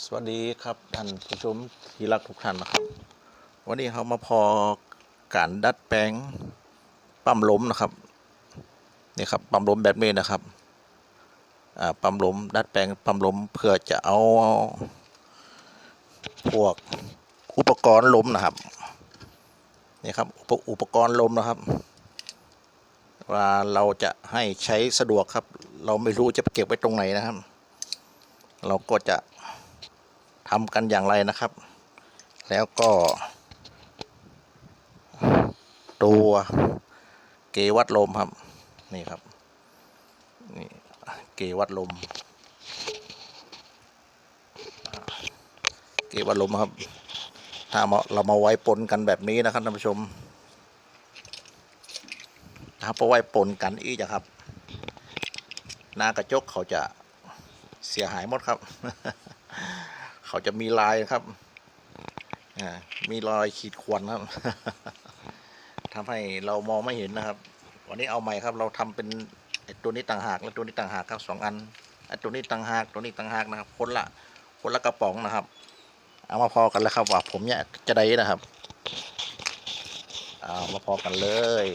สวัสดีครับท่านผู้ชมที่รักทุกท่านนะครับ วันนี้เขามาพอการดัดแปลงปั๊มล้มนะครับนี่ครับปั๊มล้มแบบนี้นะครับปั๊มล้มดัดแปลงปั๊มล้มเพื่อจะเอาพวกอุปกรณ์ล้มนะครับนี่ครับอุปอุปกรณ์ล้มนะครับว่าเราจะให้ใช้สะดวกครับ เราไม่รู้จะเก็บไว้ตรงไหนนะครับ เราก็จะ ทำกันอย่างไรนะครับ แล้วก็ ตัวเกวัดลมครับ นี่ครับ นี่เกวัดลม เกวัดลมครับ ถ้าเรามาไว้ปนกันแบบนี้นะครับท่านผู้ชมถ้าไปไว้ปนกันอีกอะครับหน้ากระจกเขาจะเสียหายหมดครับ เขาจะมีลายครับอ่ามีรอยขีดข่วนครับทำให้เรามองไม่เห็นนะครับ วันนี้เอาใหม่ครับ เราทำเป็นตัวนี้ต่างหากและตัวนี้ต่างหากครับสองอันตัวนี้ต่างหากตัวนี้ต่างหากนะครับคนละคนละกระป๋องนะครับ เอามาพอกันแล้วครับว่าผมเนี่ยจะได้นะครับ เอามาพอกันเลย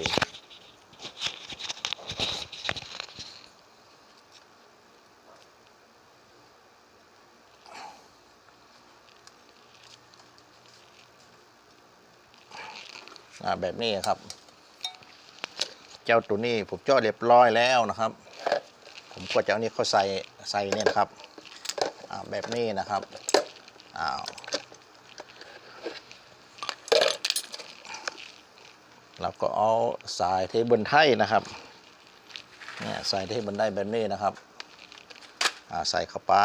อ่าแบบนี้ครับ เจ้าตัวนี้ผมเจาะเรียบร้อยแล้วนะครับ ผมก็จะเอานี้เขาใส่ใส่เนี่ยครับอ่าแบบนี้นะครับอ้าวเราก็เอาสายเทเบิลไทยนะครับเนี่ยใส่เทเบิลไทยแบบนี้นะครับอ่าใส่เข้าไป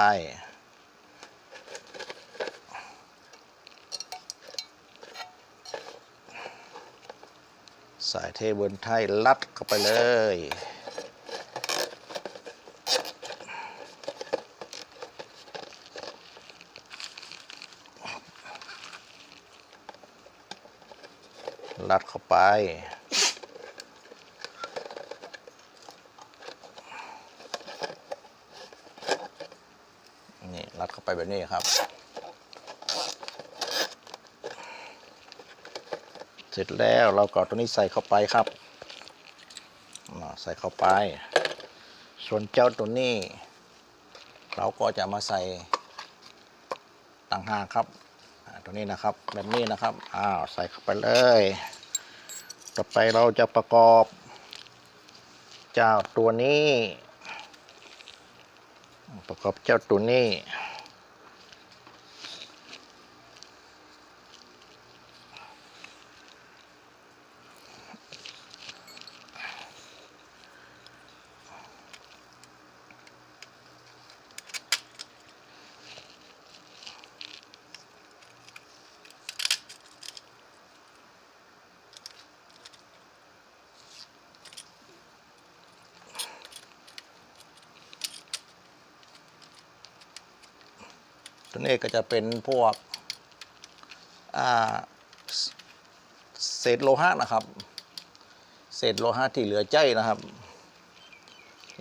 สายเทเบิลไทยลัดเข้าไปเลย ลัดเข้าไปนี่ลัดเข้าไปแบบนี้ครับ เสร็จแล้วเราก็ตัวนี้ใส่เข้าไปครับใส่เข้าไป ส่วนเจ้าตัวนี้ เราก็จะมาใส่ต่างหากครับตัวนี้นะครับแบบนี้นะครับอ้าวใส่เข้าไปเลย ต่อไปเราจะประกอบ เจ้าตัวนี้ ประกอบเจ้าตัวนี้ ตัวนี้ก็จะเป็นพวกเศษโลหะนะครับ เศษโลหะที่เหลือใจนะครับ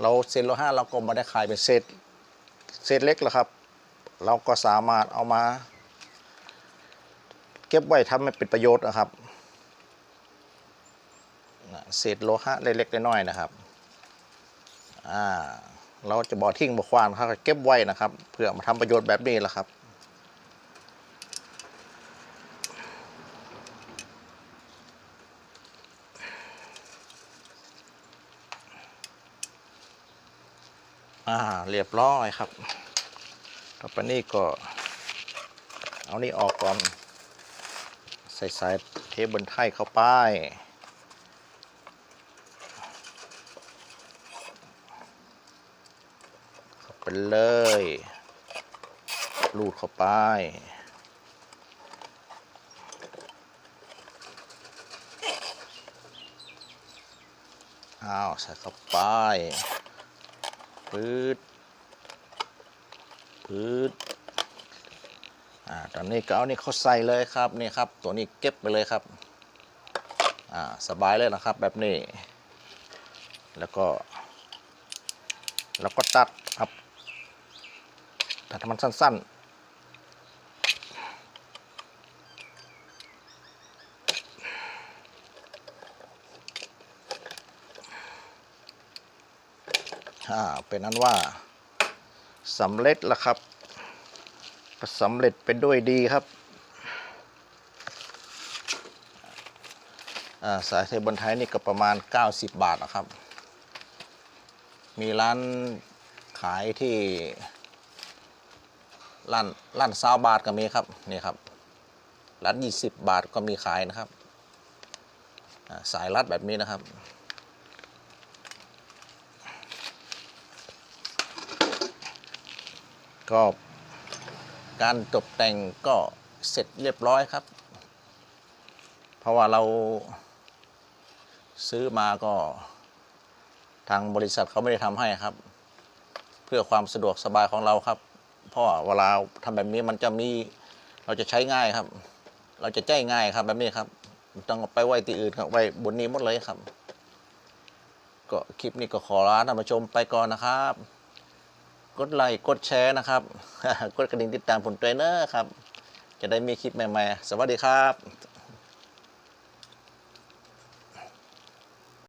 เราเศษโลหะเราก็มาได้ขายเป็นเศษเศษเล็กแล้วครับ เราก็สามารถเอามา เก็บไว้ทำให้เป็นประโยชน์นะครับเศษโลหะเล็กๆน้อยๆนะครับ อ่า เราจะบ่อทิ้งบ่อควานครับเก็บไว้นะครับ เพื่อมาทำประโยชน์แบบนี้แหละครับอ่าเรียบร้อยครับ ต่อไปนี้ก็ เอานี่ออกก่อน ใส่สายเทปบนไท่เข้าไป เข้า ไปเลยลูดเข้าไป อ้าว ใส่เข้าไปปื๊ดปื๊ดอ่า ตอนนี้ก็เอานี่เขาใส่เลยครับ นี่ครับ ตัวนี้เก็บไปเลยครับ อ่า สบายเลยนะครับ แบบนี้ แล้วก็ แล้วก็ตัด แต่ถ้ามันสั้นๆเป็นนั้นว่าสำเร็จแล้วครับสำเร็จเป็นด้วยดีครับสายเทบนไทยนี่ก็ประมาณ 90 บาทนะครับ มีร้านขายที่ ร้านร้านซาวบาทก็มีครับนี่ครับร้าน20บบาทก็มีขายนะครับสายรัดแบบนี้นะครับ ก็การตกแต่งก็เสร็จเรียบร้อยครับ เพราะว่าเราซื้อมาก็ทางบริษัทเขาไม่ได้ทำให้ครับ เพื่อความสะดวกสบายของเราครับ เพราะว่าเวลาทำแบบนี้มันจะมี เราจะใช้ง่ายครับ เราจะใจง่ายครับแบบนี้ครับ ต้องไปไว้ที่อื่นครับไว้บนนี้หมดเลยครับ ก็คลิปนี้ก็ขอลาท่านผู้ชมไปก่อนนะครับ กดไลค์กดแชร์นะครับ กดกระดิ่งติดตามผลเทรนเนอร์ครับ จะได้มีคลิปใหม่ๆ สวัสดีครับ